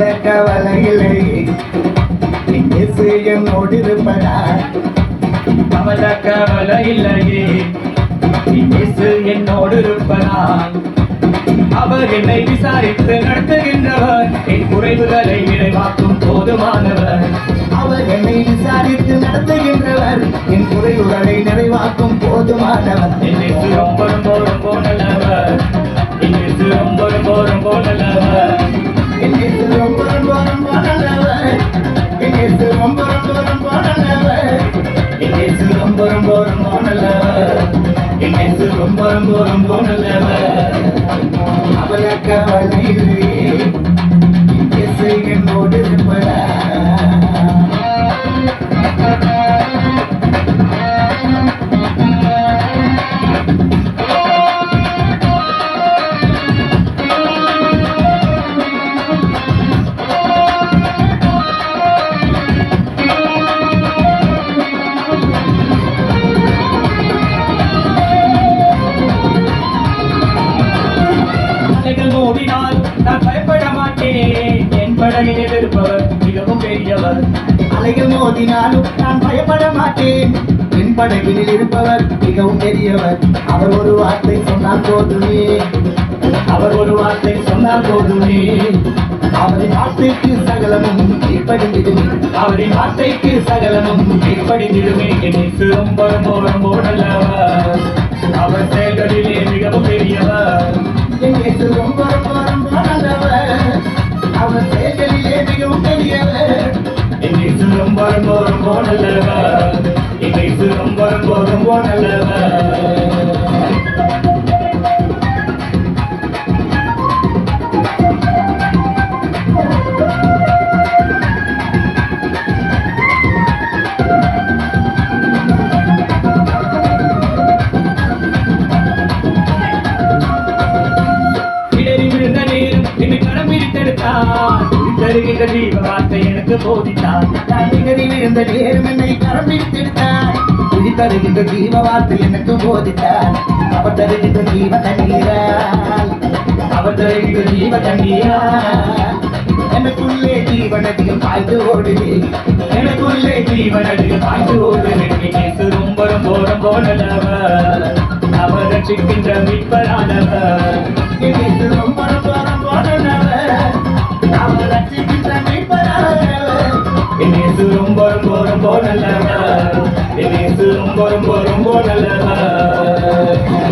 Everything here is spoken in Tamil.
கவலையில்லை இயேசு என்னோடு கவல இல்லையே இயேசு என்னோடு இருப்பதான் அவர் என்னை விசாரித்து நடத்துகின்றவர். என் குறைவுகளை நிறைவாக்கும் போதுமானவர். அவர் என்னை விசாரித்து நடத்துகின்றவர். என் குறைவுகளை நிறைவாக்கும் போதுமானவர். என்னை ரொம்ப ரொம்ப ரொம்ப ரொம்ப ரொம்ப ரொம்ப நல்லவர் என் ரொம்ப ரொம்ப ரொம்ப அலைகள் மோதினால் நான் பயப்பட மாட்டேன். என் படகில் இருப்பவர் மிகவும் பெரியவர். அலைகள் மோதினாலும் நான் பயப்பட மாட்டேன். என் படகில் இருப்பவர் மிகவும் பெரியவர். அவர் ஒரு வார்த்தை சொன்னால் போதுமே. அவர் ஒரு வார்த்தை சொன்னால் போதுமே. அவரின் வார்த்தைக்கு சகலமும் கீழ்ப்படிந்திடுமே அவரின் வார்த்தைக்கு சகலமும் கீழ்ப்படிந்திடுமே என்னை ரொம்ப ரொம்ப ரொம்ப நல்லவர் அவர் செயல்களிலே மிகவும் பெரியவர். என் ரொம்ப ரொம்ப ரொம்ப நல்லவர் அவர் செயல்களிலே மிகவும் பெரியவர் என்னை ரொம்ப ரொம்ப ரொம்ப நல்லவர். ரொம்ப ரொம்ப ரொம்ப நல்லவர். தருகின்ற ஜீவ வார்த்தை எனக்கு போதித்தார். நான் இருந்த நேரம் என்னை கரம் உயிர் தருகின்ற ஜீவ வார்த்தை எனக்கு போதித்தார். அவர் தருகின்ற ஜீவ தண்ணீரால். அவர் தருகின்ற ஜீவ தண்ணீரால். எனக்குள்ளே ஜீவனதிகள் பாய்ந்து ஓடுது எனக்குள்ளே ஜீவனடில் பாய்ந்து ஓடுகிறேன் ரொம்ப ரொம்ப ரொம்ப நல்லவர் அவர் ரட்சிக்கின்ற மீட்பரானவர். ரொம்ப ரொம்ப ரொம்ப நல்லவர் இயேசு ரொம்ப ரொம்ப ரொம்ப நல்லவர்